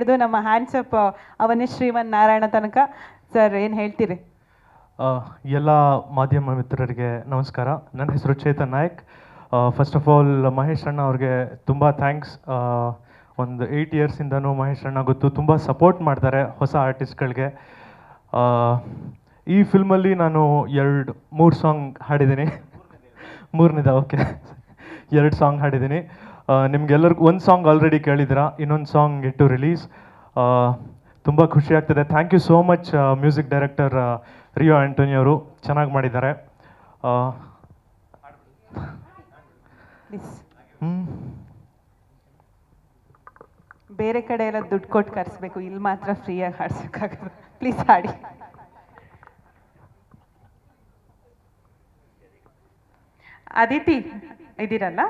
ಹಿಡಿದು ನಮ್ಮ ಹ್ಯಾಂಡ್ಸಪ್ ಅವನಿ ಶ್ರೀಮನ್ ನಾರಾಯಣ ತನಕ. ಸರ್ ಏನು ಹೇಳ್ತೀರಿ? ಎಲ್ಲ ಮಾಧ್ಯಮ ಮಿತ್ರರಿಗೆ ನಮಸ್ಕಾರ. ನನ್ನ ಹೆಸರು Chetan Nayak. First of all Mahesh ಅಣ್ಣ ಅವ್ರಿಗೆ ತುಂಬ ಥ್ಯಾಂಕ್ಸ್ ಒಂದು ಏಯ್ಟ್ ಇಯರ್ಸಿಂದನೂ ಮಹೇಶ್ ಅಣ್ಣ ಗೊತ್ತು ತುಂಬ ಸಪೋರ್ಟ್ ಮಾಡ್ತಾರೆ ಹೊಸ ಆರ್ಟಿಸ್ಟ್ಗಳಿಗೆ ಈ ಫಿಲ್ಮಲ್ಲಿ ನಾನು ಎರಡು, ಮೂರು ಸಾಂಗ್ ಹಾಡಿದ್ದೀನಿ. ಮೂರನೇದ? ಓಕೆ ಎರಡು ಸಾಂಗ್ ಹಾಡಿದ್ದೀನಿ. ನಿಮ್ಗೆಲ್ಲರಿಗೂ ಒಂದು ಸಾಂಗ್ ಆಲ್ರೆಡಿ ಕೇಳಿದ್ದೀರಾ? ಇನ್ನೊಂದು ಸಾಂಗ್ ಇಟ್ಟು ರಿಲೀಸ್ ತುಂಬ ಖುಷಿ ಆಗ್ತದೆ. Thank you so much music director Rio Antony ಅವರು. ಚೆನ್ನಾಗಿ ಮಾಡಿದ್ದಾರೆ. ಬೇರೆ ಕಡೆ ಎಲ್ಲ ದುಡ್ಡು ಕೊಟ್ಟು ಕರೆಸ್ಬೇಕು. ಇಲ್ಲಿ ಮಾತ್ರ ಫ್ರೀಯಾಗಿ ಹಾಡ್ಸೋಕ್ಕಾಗಲ್ಲ. ಪ್ಲೀಸ್ ಹಾಡಿ. ಅದಿತಿ ಇದ್ದೀರಲ್ಲ?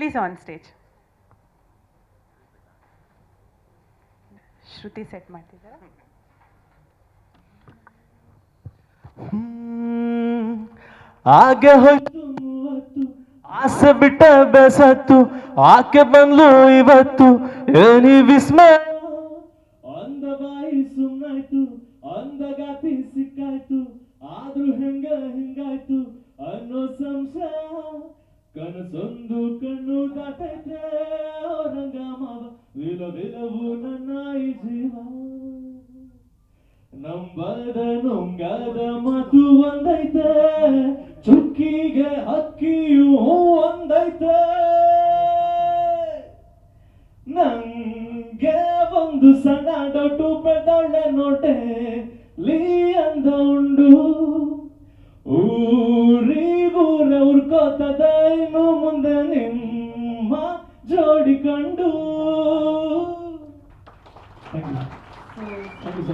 ಪ್ಲೀಸ್ on ಸ್ಟೇಜ್ ಶ್ರುತಿ ಸೆಟ್ ಮಾಡ್ತಿದ್ದಾರಾ. ಆಗೆ ಮೂವತ್ತು, ಆಸೆ ಬಿಟ್ಟ ಬೆಸತ್ತು ಆಕೆ ಬಂದ್ಲು ಇವತ್ತು ಏನಿ ವಿಸ್ಮಯ. ಅಂದ ಬಾಯಿ ಸುಮ್ಮನಾಯ್ತು ಅಂದ ಗಾತಿ ಸಿಕ್ಕಾಯ್ತು ಆದ್ರೂ ಹೆಂಗ ಹಿಂಗಾಯ್ತು ಅನ್ನೋ ಸಂಶಯ. ಕನಸೊಂದು ಕಣ್ಣು ದಾಟೈತೆ ರಂಗ ಮಾವ ವಿಲ ವಿಲವು ನನ್ನ ಈ ಜೀವ. ನಂಬದ ನುಂಗದ ಮಾತು ಒಂದೈತೆ, ಚುಕ್ಕಿಗೆ ಹಕ್ಕಿಯು ಒಂದೈತೆ. ನಂಗೆ ಒಂದು ಸಣ್ಣ ಡೊಟ್ಟು ಬೆದೊಳ್ಳೆ ನೋಟೆ, ಲೀ ಅಂದ ಉಂಡು. ಊರಿಗೂರ ಉರ್ಕೋತದೆ ಇನ್ನು ಮುಂದೆ ನಿಮ್ಮ ಜೋಡಿ ಕಂಡು.